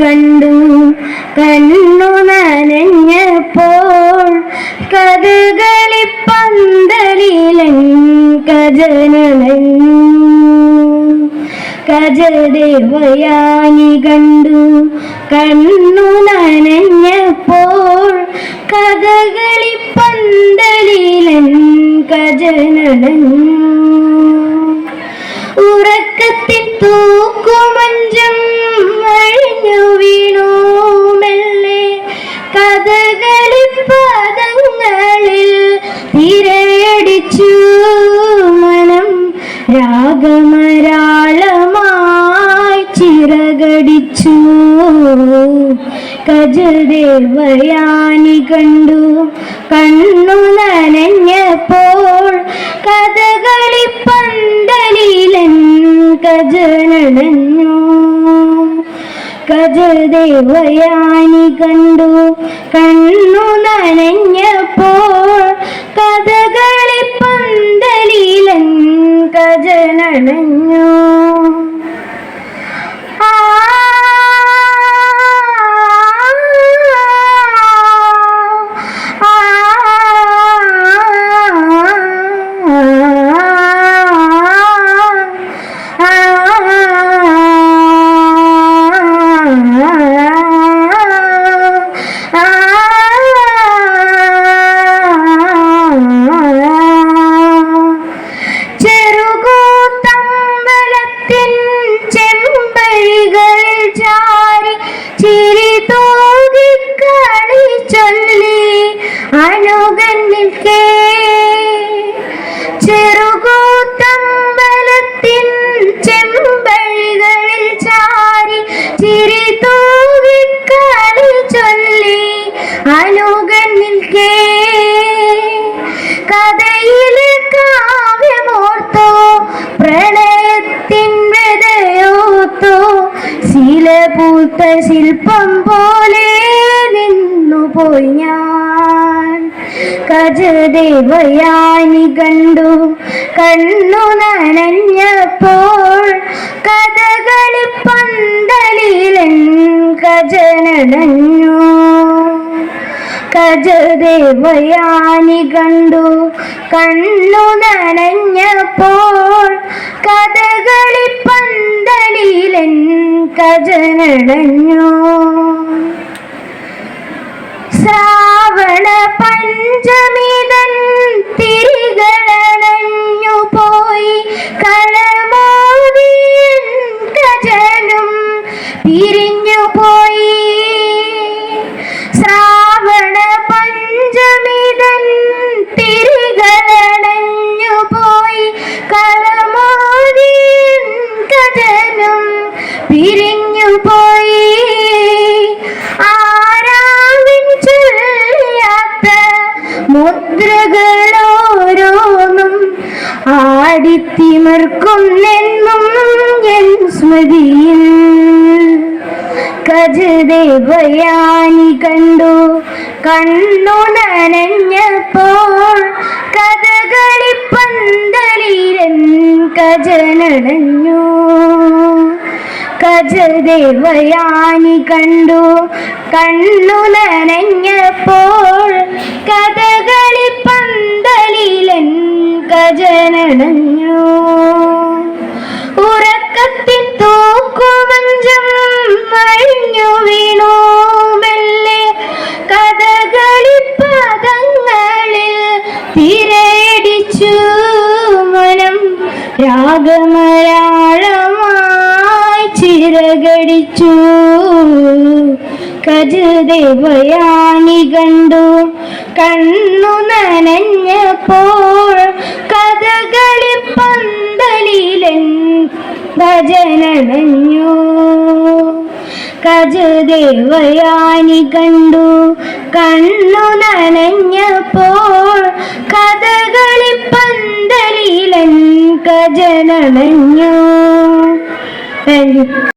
കണ്ടു. കണ്ണു നനഞ്ഞപ്പോൾ കഥകളി പന്തലിലൻ കജനനൻ. കജദേവയാനി കണ്ടു. കണ്ണു നനഞ്ഞപ്പോൾ കഥകളി പന്തലിലൻ കജനണഞ്ഞു തിരയടിച്ചു മനം രാഗമരാളമായി ചിറകടിച്ചു. കജദേവയാനി കണ്ടു കണ്ണു നനഞ്ഞപ്പോൾ കഥകളി പന്തലിലൻ കജനടഞ്ഞു. കജദേവയാനി കണ്ടു. കണ്ണു നനഞ്ഞപ്പോൾ കജനടഞ്ഞു കളി ചൊല്ലി അനുകന്നിൽ നിൽക്കേ. ചെറുകൂത്തമ്പലത്തിൻ ശീലപൂത്ത ശില്പം പോലെ നിന്നു പോയി ഞാൻ. കജദേവയാനി കണ്ടു കണ്ണു നനഞ്ഞപ്പോൾ കഥകളി പന്തലിലൻ കജനടഞ്ഞു കജദേവയാനി കണ്ടു കണ്ണു നനഞ്ഞപ്പോൾ കഥകളി പന്തലിലൻ കജനടഞ്ഞു ശ്രാവണ പഞ്ചമിതൻ മുദ്രകളോരോന്നും ആടിത്തിമർക്കുന്നെന്നും എൻ സ്മൃതിയിൽ. കജദേവയാനി കണ്ടു കണ്ണു നനഞ്ഞപ്പോൾ കഥകളി പന്തലിരൻ കജനടഞ്ഞു. കജദേവയാനി കണ്ടു കണ്ണു നനഞ്ഞപ്പോൾ കജനടഞ്ഞു ഉറക്കത്തിൻ തൂക്കുമഞ്ചം അഴിഞ്ഞു വീണു മെല്ലെ കഥകളി പദങ്ങളിൽ തിരയടിച്ചു മനം രാഗമരാളമായി ചിരകടിച്ചു കജദേവയാനി കണ്ടു കണ്ണു നനഞ്ഞപ്പോൾ കഥകളി പന്തലിലൻ ഭജനടഞ്ഞു കജദേവയാനി കണ്ടു കണ്ണു നനഞ്ഞപ്പോൾ കഥകളി പന്തലിലൻ യു